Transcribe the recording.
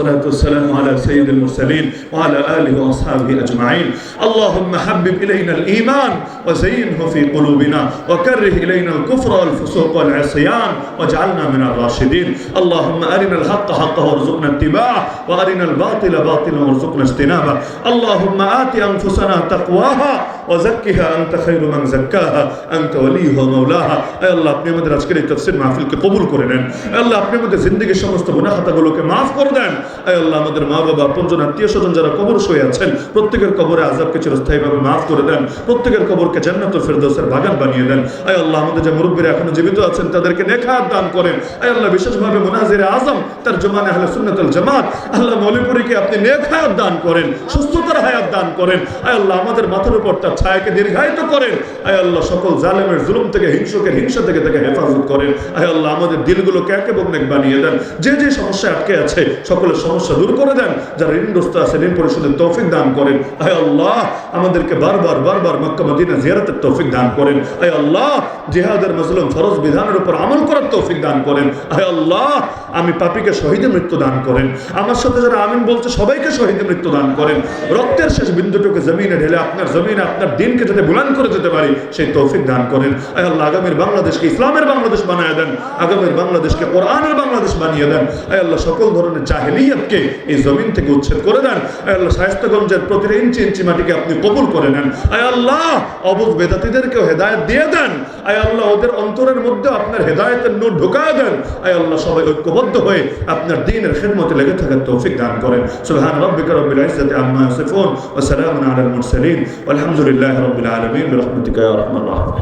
الصلاة والسلام على سيد المرسلين وعلى آله وأصحابه أجمعين. اللهم حبب إلينا الإيمان وزينه في قلوبنا وكره إلينا الكفر والفسوق والعصيان واجعلنا من الراشدين. اللهم أرنا الحق حقا وارزقنا اتباعه وأرنا الباطل باطلا وارزقنا اجتنابه. اللهم آت أنفسنا تقواها ওয়াজাক্কিহা আনতা খায়রু মান যাক্কাহা আনতা ওয়ালিহা মাওলাহা আয় আল্লাহ আপনি আমাদের আজকের এই তাফসীর মাহফিলকে কবুল করে নেন। আয় আল্লাহ আপনি আমাদের জিন্দেগীর সমস্ত গুনাহ খাতাগুলোকে মাফ করে দেন। আয় আল্লাহ আমাদের মা বাবা আপনজন আত্মীয় স্বজন যারা কবর শুয়ে আছেন, প্রত্যেকের কবরে আযাবকে চিরস্থায়ীভাবে মাফ করে দেন। প্রত্যেকের কবরকে জান্নাতুল ফেরদৌসের বাগান বানিয়ে দেন। আয় আল্লাহ আমাদের যে মুরব্বীরা এখনও জীবিত আছেন, তাদেরকে নেখাত দান করেন। আয় আল্লাহ বিশেষভাবে মোনাজির আজম তার জমানে আহলে সুন্নাতুল জামাত, আল্লাহ মৌলিপুরীকে আপনি নেক হায়াত দান করেন, সুস্থতার হায়াত দান করেন। আয় আল্লাহ আমাদের মাথার উপর তার ছায়াকে দীর্ঘায়িত করেন। আয় আল্লাহ, সকল জালেমের জুলুম থেকে হিংসকের হিংসা থেকে তাকে হেফাজত করেন। আয় আল্লাহ, আমাদের দিলগুলোকে একে বগ্নেক বানিয়ে দেন? যে যে সমস্যা আটকে আছে, সকলের সমস্যা দূর করে দেন, যারা ঋণগ্রস্ত আছে, ঋণ পরিশোধের তৌফিক দান করেন। আয় আল্লাহ, আমাদেরকে বারবার বারবার মক্কা, মদিনা জিয়ারতের তৌফিক দান করেন। আয় আল্লাহ, জিহাদের মজলুম ফরজ বিধানের উপর আমল করার তৌফিক দান করেন। আয় আল্লাহ, আমি পাপিকে শহীদে মৃত্যু দান করেন। আমার সাথে যারা আমিন বলছে, সবাইকে শহীদে মৃত্যু দান করেন। রক্তের শেষ বিন্দুটুকু জমিনে ঢেলে আপনার জমিনে আপনার দিনকে যাতে বুলান করে যেতে পারি, সেই তৌফিক দান করেন। আয় আল্লাহ, আগামীর বাংলাদেশকে ইসলামের বাংলাদেশ বানায় দেন, আগামীর বাংলাদেশকে কোরআনের বাংলাদেশ বানিয়ে দেন। আয় আল্লাহ, সকল ধরনের জাহেলিয়াতকে এই জমিন থেকে উচ্ছেদ করে দেন। আয় আল্লাহ, শায়স্তাগঞ্জের প্রতিটা ইঞ্চি ইঞ্চি মাটিকে আপনি কবুল করে নেন। আয় আল্লাহ অবুজ বেদাতিদেরকেও হেদায়ত দিয়ে দেন। আয় আল্লাহ, ওদের অন্তরের মধ্যে আপনার হেদায়তের নূর ঢুকায় দেন। আয় আল্লাহ, সবাই ঐক্যবদ্ধ হয়ে আপনার দিনের খেদমতে লেগে থাকার তৌফিক দান করেন। সুবহান রাব্বিকা রাব্বিল ইজ্জাতি আম্মা ইয়াসিফুন ওয়া সালামুন আলাল মুরসালিন। لله رب العالمين برحمتك يا رحمن الرحيم